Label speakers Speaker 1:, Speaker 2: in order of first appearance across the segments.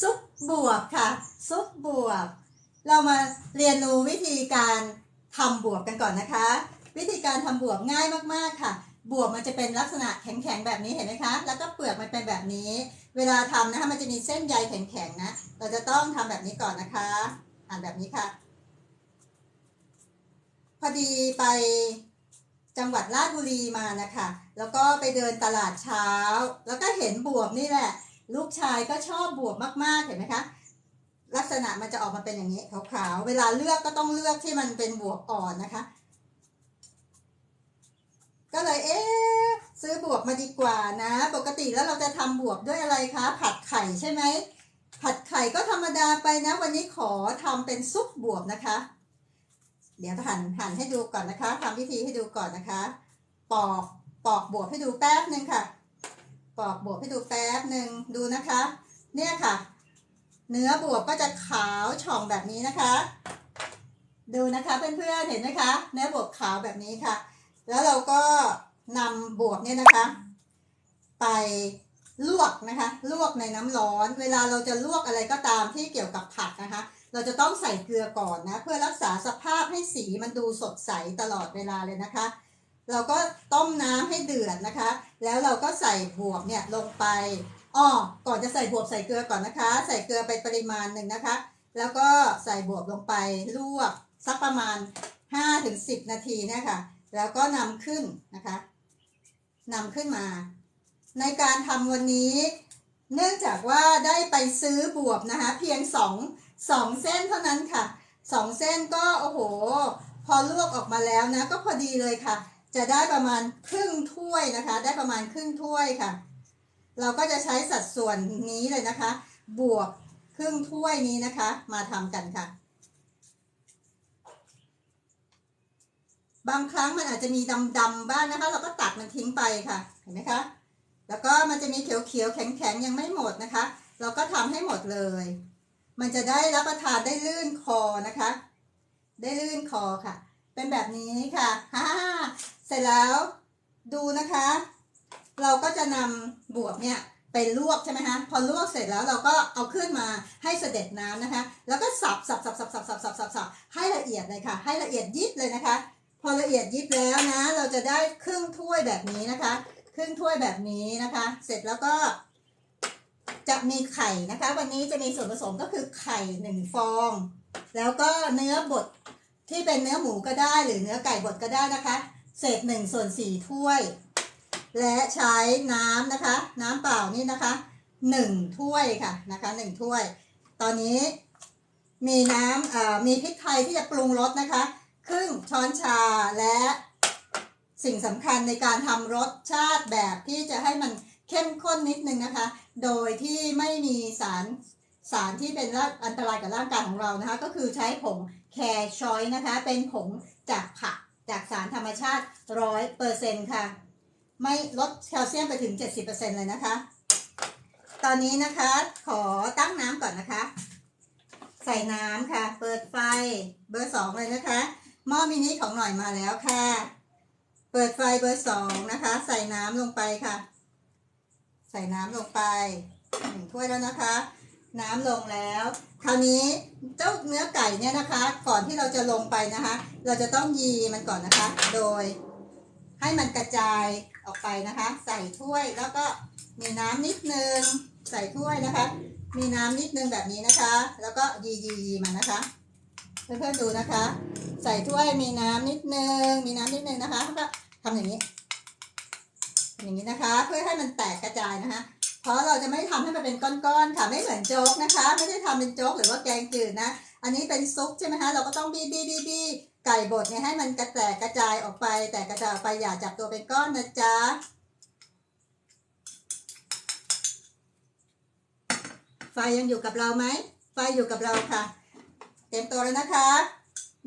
Speaker 1: ซุปบวบค่ะ ซุปบวบ เรามาเรียนรู้วิธีการทำบวบกันก่อนนะคะ วิธีการทำบวบง่ายมากๆค่ะ บวบมันจะเป็นลักษณะแข็งๆแบบนี้เห็นไหมคะ แล้วก็เปลือกมันเป็นแบบนี้ เวลาทำนะคะมันจะมีเส้นใยแข็งๆนะ เราจะต้องทำแบบนี้ก่อนนะคะอ่านแบบนี้ค่ะ พอดีไปจังหวัดราชบุรีมานะคะ แล้วก็ไปเดินตลาดเช้า แล้วก็เห็นบวบนี่แหละ ลูกชายก็ชอบบวบมากๆเห็นไหมคะ ลักษณะมันจะออกมาเป็นอย่างนี้ขาวๆ เวลาเลือกก็ต้องเลือกที่มันเป็นบวบอ่อนนะคะ ก็เลยเอ๊ซื้อบวบมาดีกว่านะ ปกติแล้วเราจะทำบวบด้วยอะไรคะ ผัดไข่ใช่ไหมผัดไข่ก็ธรรมดาไปนะ วันนี้ขอทำเป็นซุปบวบนะคะ เดี๋ยวหั่นหั่นให้ดูก่อนนะคะทำวิธีให้ดูก่อนนะคะ ปอกปอกบวบให้ดูแป๊บหนึ่งค่ะ ปอกบวบให้ดูแป๊บหนึ่งดูนะคะ เนี่ยค่ะ เนื้อบวบก็จะขาวช่องแบบนี้นะคะ ดูนะคะเพื่อนๆเห็นไหมคะ เนื้อบวบขาวแบบนี้ค่ะ แล้วเราก็นำบวบเนี่ยนะคะ ไปลวกนะคะ ลวกในน้ำร้อน เวลาเราจะลวกอะไรก็ตามที่เกี่ยวกับผักนะคะ เราจะต้องใส่เกลือก่อนนะ เพื่อรักษาสภาพให้สีมันดูสดใสตลอดเวลาเลยนะคะ เราก็ต้มน้ำให้เดือดนะคะ แล้วเราก็ใส่บวบเนี่ยลงไปอ้อก่อนจะใส่บวบใส่เกลือก่อนนะคะ ใส่เกลือไปปริมาณหนึ่งนะคะ แล้วก็ใส่บวบลงไปลวกสักประมาณ 5-10 นาทีเนี่ยค่ะแล้วก็นำขึ้นนะคะนำขึ้นมา ในการทำวันนี้ เนื่องจากว่าได้ไปซื้อบวบนะคะ เพียงสองสองเส้นเท่านั้นค่ะสองเส้นก็โอ้โห พอลวกออกมาแล้วนะ ก็พอดีเลยค่ะ จะได้ประมาณครึ่งถ้วยนะคะ ได้ประมาณครึ่งถ้วยค่ะ เราก็จะใช้สัดส่วนนี้เลยนะคะ บวกครึ่งถ้วยนี้นะคะ มาทำกันค่ะ บางครั้งมันอาจจะมีดำๆบ้างนะคะ เราก็ตัดมันทิ้งไปค่ะเห็นไหมคะ แล้วก็มันจะมีเขียวๆแข็งๆยังไม่หมดนะคะ เราก็ทำให้หมดเลย มันจะได้รับประทานได้ลื่นคอนะคะ ได้ลื่นคอค่ะ เป็นแบบนี้ค่ะฮ่า เสร็จแล้วดูนะคะ เราก็จะนำบวบเนี่ยไปลวกใช่ไหมคะพอลวกเสร็จแล้วเราก็เอาขึ้นมาให้เสด็จน้ำนะคะ แล้วก็สับสับสับสับสับสับสับสับสับให้ละเอียดเลยค่ะ ให้ละเอียดยิบเลยนะคะ พอละเอียดยิบแล้วนะ เราจะได้ครึ่งถ้วยแบบนี้นะคะ ครึ่งถ้วยแบบนี้นะคะ เสร็จแล้วก็ จะมีไข่นะคะ วันนี้จะมีส่วนผสมก็คือไข่หนึ่งฟอง แล้วก็เนื้อบดที่เป็นเนื้อหมูก็ได้หรือเนื้อไก่บดก็ได้นะคะ เศษหนึ่งส่วนสี่ถ้วย และใช้น้ำนะคะ น้ำเปล่านี่นะคะหนึ่งถ้วยค่ะนะคะหนึ่งถ้วย ตอนนี้มีน้ำเอ่อมีพริกไทยที่จะปรุงรสนะคะ ครึ่งช้อนชาและสิ่งสำคัญในการทำรสชาติแบบที่จะให้มันเข้มข้นนิดนึงนะคะ โดยที่ไม่มีสารสารที่เป็นอันตรายกับร่างกายของเรานะคะ ก็คือใช้ผงแคชอยนะคะ เป็นผงจากผัก จากสารธรรมชาติร้อยเปอร์เซ็นค่ะ ไม่ลดแคลเซียมไปถึง 70%เลยนะคะ ตอนนี้นะคะขอตั้งน้ำก่อนนะคะ ใส่น้ำค่ะ เปิดไฟเบอร์สองเลยนะคะหม้อมินิของหน่อยมาแล้วค่ะ เปิดไฟเบอร์สองนะคะ ใส่น้ำลงไปค่ะ ใส่น้ำลงไปหนึ่งถ้วยแล้วนะคะ น้ำลงแล้ว คราวนี้เจ้าเนื้อไก่เนี่ยนะคะ ก่อนที่เราจะลงไปนะคะ เราจะต้องยีมันก่อนนะคะ โดยให้มันกระจายออกไปนะคะ ใส่ถ้วยแล้วก็มีน้ำนิดนึงใส่ถ้วยนะคะ มีน้ำนิดนึงแบบนี้นะคะ แล้วก็ยียียีมันนะคะเพื่อนๆดูนะคะ ใส่ถ้วยมีน้ำนิดนึงมีน้ำนิดนึงนะคะแล้วก็ทำอย่างนี้ อย่างนี้นะคะ เพื่อให้มันแตกกระจายนะคะ เพราะเราจะไม่ทำให้มันเป็นก้อนๆค่ะไม่เหมือนโจ๊กนะคะ ไม่ได้ทำเป็นโจ๊กหรือว่าแกงจืดนะ อันนี้เป็นซุปใช่ไหมคะเราก็ต้องบี้บี้บี้บี้ไก่บดเนี่ยให้มันกระแตกกระจายออกไป แต่กระจายออกไปอย่าจับตัวเป็นก้อนนะจ๊ะไฟยังอยู่กับเราไหมไฟอยู่กับเราค่ะ เตรียมตัวแล้วนะคะ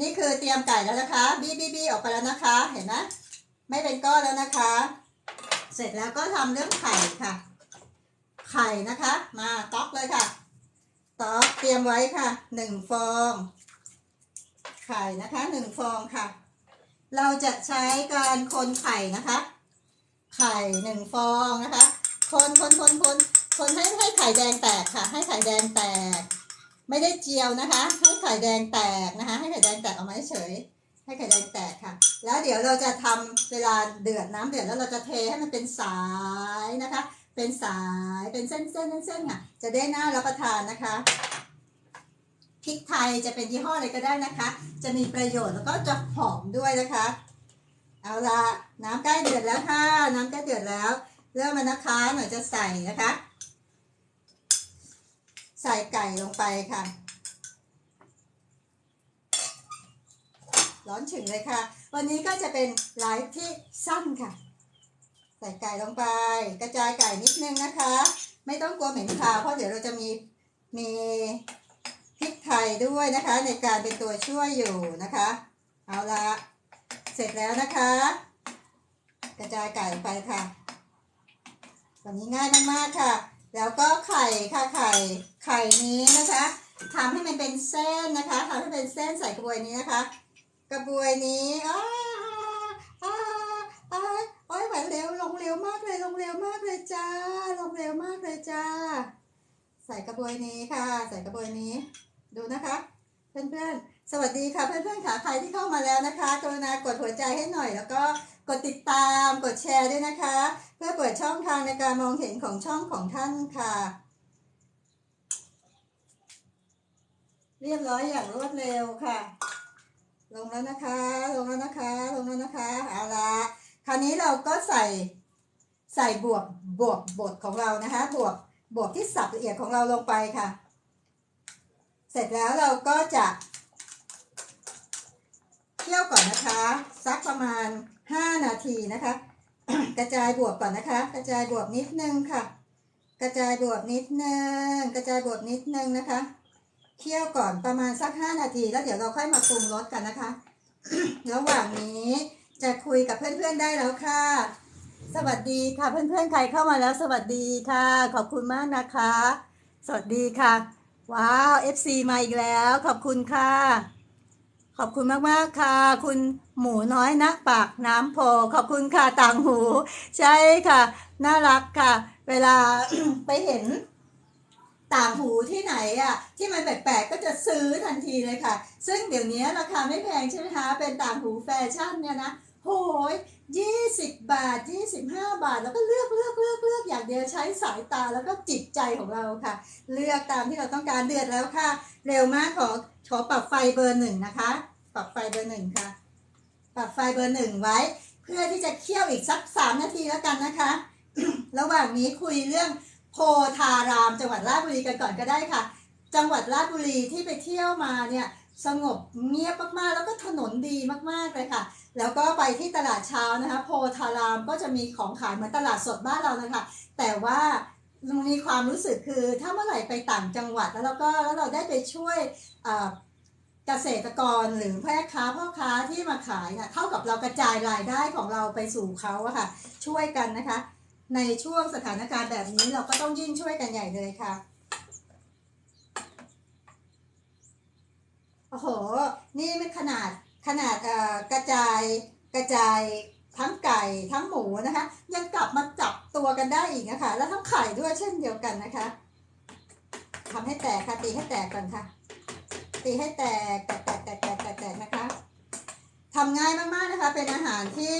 Speaker 1: นี่คือเตรียมไก่แล้วนะคะ บี้บี้บี้ออกไปแล้วนะคะ เห็นไหมไม่เป็นก้อนแล้วนะคะ เสร็จแล้วก็ทำเรื่องไข่ค่ะ ไข่นะคะ มาต๊อกเลยค่ะต๊อกเตรียมไว้ค่ะหนึ่งฟอง ไข่นะคะหนึ่งฟองค่ะ เราจะใช้การคนไข่นะคะ ไข่หนึ่งฟองนะคะ คนคนคนคนคนให้ให้ไข่แดงแตกค่ะ ให้ไข่แดงแตก ไม่ได้เจียวนะคะ ให้ไข่แดงแตกนะคะ ให้ไข่แดงแตกออกมาเฉย ให้ไข่แดงแตกค่ะ แล้วเดี๋ยวเราจะทำเวลาเดือดน้ำเดือดแล้วเราจะเทให้มันเป็นสายนะคะ เป็นสายเป็นเส้นๆเส้นๆค่ะจะได้น่ารับประทานนะคะพริกไทยจะเป็นยี่ห้ออะไรก็ได้นะคะ จะมีประโยชน์แล้วก็จะหอมด้วยนะคะ เอาละน้ำใกล้เดือดแล้วค่ะ น้ำใกล้เดือดแล้ว เริ่มมานะคะหน่อยจะใส่นะคะ ใส่ไก่ลงไปค่ะ ร้อนฉึงเลยค่ะ วันนี้ก็จะเป็นไลฟ์ที่สั้นค่ะ ใส่ไก่ลงไป กระจายไก่นิดนึงนะคะ ไม่ต้องกลัวเหม็นคาวเพราะเดี๋ยวเราจะมีมีพริกไทยด้วยนะคะ ในการเป็นตัวช่วยอยู่นะคะ เอาละเสร็จแล้วนะคะ กระจายไก่ไปค่ะวันนี้ง่ายมากๆค่ะ แล้วก็ไข่ค่ะไข่ไข่นี้นะคะทำให้มันเป็นเส้นนะคะทำให้เป็นเส้นใส่กระบวยนี้นะคะ กระบวยนี้อ้าอ้าอ้าโอ้ยไหวเร็วลงเร็วมากเลยลงเร็วมากเลยจ้า ลงเร็วมากเลยจ้า ใส่กระบวยนี้ค่ะ ใส่กระบวยนี้ ดูนะคะ เพื่อนๆ สวัสดีค่ะเพื่อนๆค่ะใครที่เข้ามาแล้วนะคะกรุณากดหัวใจให้หน่อย แล้วก็กดติดตามกดแชร์ด้วยนะคะ เพื่อเปิดช่องทางในการมองเห็นของช่องของท่านค่ะ เรียบร้อยอย่างรวดเร็วค่ะ ลงแล้วนะคะ ลงแล้วนะคะ ลงแล้วนะคะเอาละ คราวนี้เราก็ใส่ใส่บวบบวบบดของเรานะคะ บวบบวบที่สับละเอียดของเราลงไปค่ะ เสร็จแล้วเราก็จะเคี่ยวก่อนนะคะสักประมาณ 5 นาทีนะคะ กระจายบวบก่อนนะคะ กระจายบวบนิดนึงค่ะ กระจายบวบนิดนึงกระจายบวบนิดนึงนะคะเคี่ยวก่อนประมาณสัก 5 นาที แล้วเดี๋ยวเราค่อยมาปรุงรสกันนะคะ ระหว่างนี้ จะคุยกับเพื่อนๆได้แล้วค่ะ สวัสดีค่ะเพื่อนๆใครเข้ามาแล้วสวัสดีค่ะ ขอบคุณมากนะคะ สวัสดีค่ะ ว้าว FC มาอีกแล้ว ขอบคุณค่ะ ขอบคุณมากๆค่ะ คุณหมูน้อยนะปากน้ำโพขอบคุณค่ะต่างหู ใช่ค่ะ น่ารักค่ะ เวลาไปเห็นต่างหูที่ไหนอะที่มันแปลกๆก็จะซื้อทันทีเลยค่ะ ซึ่งเดี๋ยวนี้ราคาไม่แพงใช่ไหมคะ เป็นต่างหูแฟชั่นเนี่ยนะ โหย20บาท25บาท แล้วก็เลือกเลือกเลือกเลือกอย่างเดียวใช้สายตาแล้วก็จิตใจของเราค่ะ เลือกตามที่เราต้องการเดือดแล้วค่ะ เร็วมากขอขอปรับไฟเบอร์หนึ่งนะคะ ปรับไฟเบอร์หนึ่งค่ะ ปรับไฟเบอร์หนึ่งไว้ เพื่อที่จะเคี่ยวอีกสักสามนาทีแล้วกันนะคะ ระหว่างนี้คุยเรื่องโพธารามจังหวัดราชบุรีกันก่อนก็ได้ค่ะ จังหวัดราชบุรีที่ไปเที่ยวมาเนี่ย สงบเงียบมากๆ แล้วก็ถนนดีมากๆเลยค่ะ แล้วก็ไปที่ตลาดเช้านะคะ โพธารามก็จะมีของขายเหมือนตลาดสดบ้านเรานะคะ แต่ว่ามีความรู้สึกคือถ้าเมื่อไหร่ไปต่างจังหวัดแล้วเราก็แล้วเราได้ไปช่วยเกษตรกรหรือแพ่ค้าพ่อค้าที่มาขายนะเท่ากับเรากระจายรายได้ของเราไปสู่เขาอะค่ะ ช่วยกันนะคะ ในช่วงสถานการณ์แบบนี้เราก็ต้องยิ่งช่วยกันใหญ่เลยค่ะ โอ้โห นี่ไม่ขนาดขนาดเอ่อกระจายกระจายทั้งไก่ทั้งหมูนะคะ ยังกลับมาจับตัวกันได้อีกนะคะ แล้วทั้งไข่ด้วยเช่นเดียวกันนะคะทำให้แตกค่ะตีให้แตกก่อนค่ะ ตีให้แตกแตกแตกแตกแตกแตกนะคะทำง่ายมากๆนะคะ เป็นอาหารที่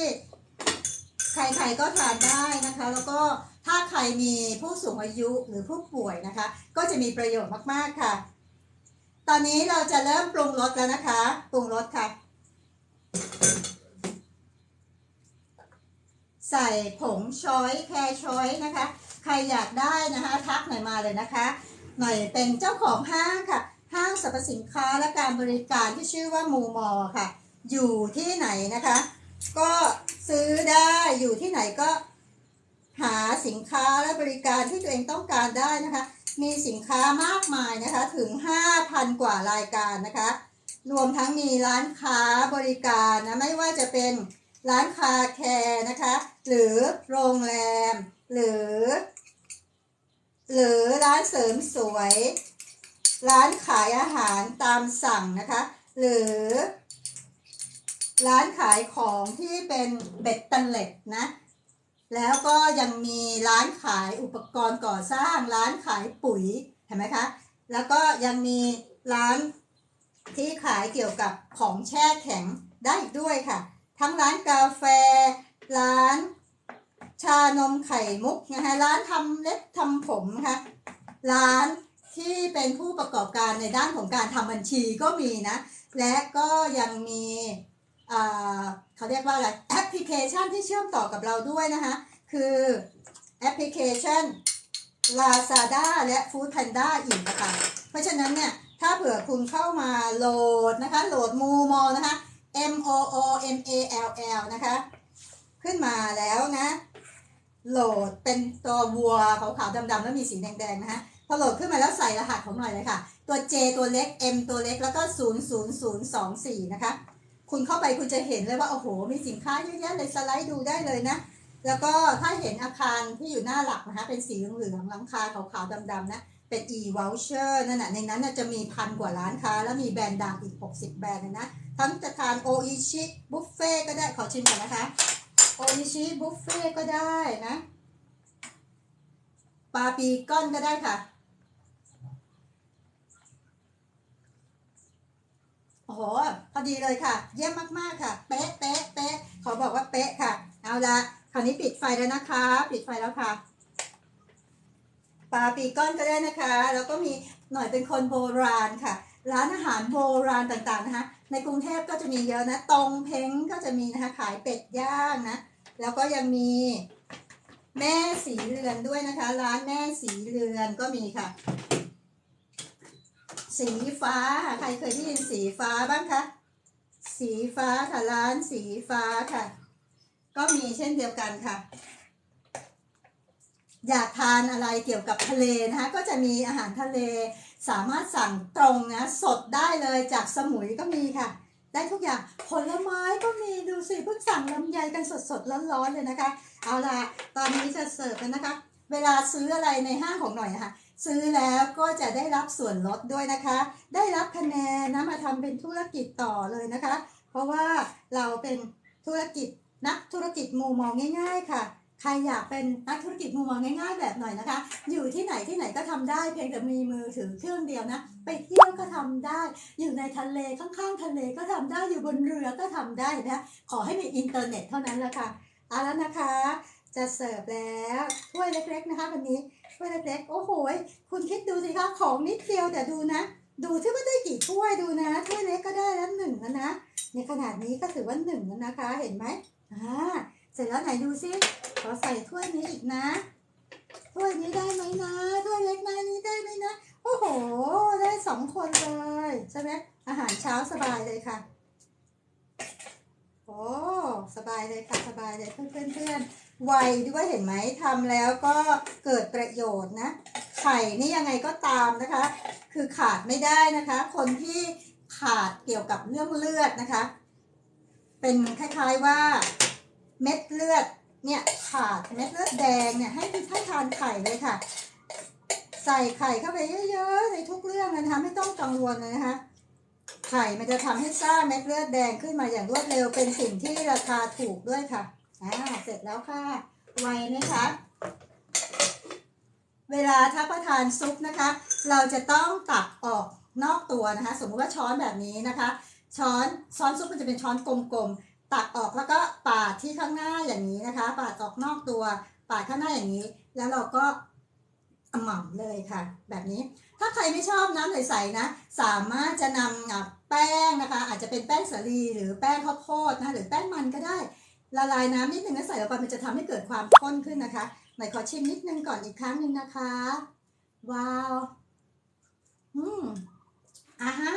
Speaker 1: ใครๆก็ทานได้นะคะ แล้วก็ถ้าใครมีผู้สูงอายุหรือผู้ป่วยนะคะ ก็จะมีประโยชน์มากๆค่ะ ตอนนี้เราจะเริ่มปรุงรสแล้วนะคะ ปรุงรสค่ะ ใส่ผงช้อยแครช้อยนะคะ ใครอยากได้นะคะทักหน่อยมาเลยนะคะ หน่อยเป็นเจ้าของห้างค่ะ ห้างสรรพสินค้าและการบริการที่ชื่อว่ามูมอค่ะ อยู่ที่ไหนนะคะ ก็ซื้อได้อยู่ที่ไหนก็หาสินค้าและบริการที่ตัวเองต้องการได้นะคะ มีสินค้ามากมายนะคะถึง 5,000 กว่ารายการนะคะ รวมทั้งมีร้านค้าบริการนะ ไม่ว่าจะเป็นร้านคาแคร์นะคะ หรือโรงแรม หรือ หรือร้านเสริมสวย ร้านขายอาหารตามสั่งนะคะ หรือ ร้านขายของที่เป็นเบ็ดตันเล็ดนะ แล้วก็ยังมีร้านขายอุปกรณ์ก่อสร้าง ร้านขายปุ๋ยเห็นไหมคะ แล้วก็ยังมีร้านที่ขายเกี่ยวกับของแช่แข็งได้อีกด้วยค่ะ ทั้งร้านกาแฟ ร้านชานมไข่มุกนะคะร้านทำเล็บทำผมนะคะร้านที่เป็นผู้ประกอบการในด้านของการทำบัญชีก็มีนะ และก็ยังมี เขาเรียกว่าอะไรแอปพลิเคชันที่เชื่อมต่อกับเราด้วยนะคะคือแอปพลิเคชัน Lazada และ Food Panda อีกนะคะเพราะฉะนั้นเนี่ย ถ้าเผื่อคุณเข้ามาโหลดนะคะ โหลดมูมอนะคะ M O O M A L L นะคะ ขึ้นมาแล้วนะ โหลดเป็นตัววัวขาวๆดำๆแล้วมีสีแดงๆนะคะพอโหลดขึ้นมาแล้วใส่รหัสของหน่อยเลยค่ะ ตัว J ตัวเล็ก M ตัวเล็กแล้วก็ 00024 นะคะ คุณเข้าไปคุณจะเห็นเลยว่าโอ้โห มีสินค้าเยอะแยะเลยสไลด์ดูได้เลยนะ แล้วก็ถ้าเห็นอาคารที่อยู่หน้าหลักนะคะเป็นสีเหลืองๆหลังคาขาวๆดำๆนะเป็น e-voucher นั่นน่ะในนั้นจะมีพันกว่าร้านค้า แล้วมีแบรนด์ดังอีก 60 แบรนด์เลยนะ ทั้งจะทานโออิชิบุฟเฟ่ก็ได้ขอชิมก่อนนะคะโออิชิบุฟเฟ่ก็ได้นะปลาปีก้อนก็ได้ค่ะ โอ้โหพอดีเลยค่ะ เยี่ยมมากๆค่ะ เป๊ะเป๊ะเป๊ะขอบอกว่าเป๊ะค่ะ เอาละคราวนี้ปิดไฟแล้วนะคะ ปิดไฟแล้วค่ะปลาปีก้อนก็ได้นะคะ แล้วก็มีหน่อยเป็นคนโบราณค่ะ ร้านอาหารโบราณต่างๆนะคะ ในกรุงเทพก็จะมีเยอะนะ ตรงเพ้งก็จะมีนะคะ ขายเป็ดย่างนะ แล้วก็ยังมีแม่สีเรือนด้วยนะคะ ร้านแม่สีเรือนก็มีค่ะ สีฟ้า ใครเคยได้ยินสีฟ้าบ้างคะ สีฟ้าค่ะร้านสีฟ้าค่ะ ก็มีเช่นเดียวกันค่ะ อยากทานอะไรเกี่ยวกับทะเลนะคะ ก็จะมีอาหารทะเล สามารถสั่งตรงนะ สดได้เลยจากสมุยก็มีค่ะ ได้ทุกอย่าง ผลไม้ก็มีดูสิเพิ่งสั่งลำไยกันสดๆร้อนๆเลยนะคะ เอาล่ะ ตอนนี้จะเสิร์ฟแล้วนะคะ เวลาซื้ออะไรในห้างของหน่อยนะคะ ซื้อแล้วก็จะได้รับส่วนลดด้วยนะคะ ได้รับคะแนนนะมาทำเป็นธุรกิจต่อเลยนะคะ เพราะว่าเราเป็นธุรกิจนักธุรกิจมุมมองง่าย ๆ ค่ะ ใครอยากเป็นนักธุรกิจมุมมองง่าย ๆ แบบหน่อยนะคะ อยู่ที่ไหนที่ไหนก็ทำได้ เพียงแต่มีมือถือเครื่องเดียวนะ ไปเที่ยวก็ทำได้ อยู่ในทะเลข้างๆ ทะเลก็ทำได้อยู่บนเรือก็ทำได้นะขอให้มีอินเทอร์เน็ตเท่านั้นละค่ะเอาแล้วนะคะ จะเสิร์ฟแล้วถ้วยเล็ก ๆ นะคะวันนี้ วยเล็กๆโอ้โหคุณคิดดูสิคะของนิดเดียวแต่ดูนะ ดูที่ว่าได้กี่ถ้วยดูนะถ้วยเล็กก็ได้แล้วหนึ่งแล้วนะในขนาดนี้ก็ถือว่าหนึ่งแล้วนะคะ เห็นไหมอ่าเสร็จแล้วไหนดูซิขอใส่ถ้วยนี้อีกนะถ้วยนี้ได้ไหมนะถ้วยเล็กน้อยนี้ได้ไหมนะโอ้โห ได้สองคนเลยใช่ไหมอาหารเช้าสบายเลยค่ะโอ้สบายเลยค่ะสบายเลยเพื่อนเพื่อน ไวด้วยเห็นไหมทำแล้วก็เกิดประโยชน์นะไข่นี่ยังไงก็ตามนะคะ คือขาดไม่ได้นะคะ คนที่ขาดเกี่ยวกับเรื่องเลือดนะคะ เป็นคล้ายๆว่าเม็ดเลือดเนี่ยขาดเม็ดเลือดแดงเนี่ยให้ให้ทานไข่เลยค่ะ ใส่ไข่เข้าไปเยอะๆในทุกเรื่องเลยนะคะไม่ต้องกังวลเลยนะคะไข่มันจะทำให้สร้างเม็ดเลือดแดงขึ้นมาอย่างรวดเร็วเป็นสิ่งที่ราคาถูกด้วยค่ะ อ่าเสร็จแล้วค่ะ ไวไหมคะ เวลาทับประทานซุปนะคะ เราจะต้องตักออกนอกตัวนะคะ สมมติว่าช้อนแบบนี้นะคะ ช้อนช้อนซุปมันจะเป็นช้อนกลมๆ ตักออกแล้วก็ปาดที่ข้างหน้าอย่างนี้นะคะ ปาดออกนอกตัว ปาดข้างหน้าอย่างนี้ แล้วเราก็หม่ำเลยค่ะ แบบนี้ถ้าใครไม่ชอบน้ำใสๆนะ สามารถจะนำแป้งนะคะ อาจจะเป็นแป้งสาลีหรือแป้งข้าวโพดนะหรือแป้งมันก็ได้ ละลายน้ำนิดนึงแล้วใส่ลงไปมันจะทำให้เกิดความข้นขึ้นนะคะหน่อยขอชิมนิดนึงก่อนอีกครั้งหนึ่งนะคะ ว้าว อืมอ่าฮะ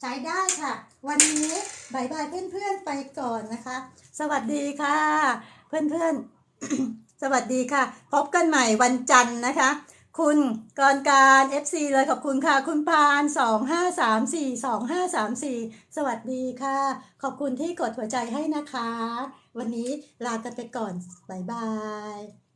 Speaker 1: ใช้ได้ค่ะ วันนี้บายบายเพื่อนๆไปก่อนนะคะ สวัสดีค่ะ เพื่อนๆ สวัสดีค่ะ พบกันใหม่วันจันทร์นะคะ คุณกรการ FC เลยขอบคุณค่ะ คุณพาน 2534 2534 สวัสดีค่ะ ขอบคุณที่กดหัวใจให้นะคะ วันนี้ลากันไปก่อน บ๊ายบาย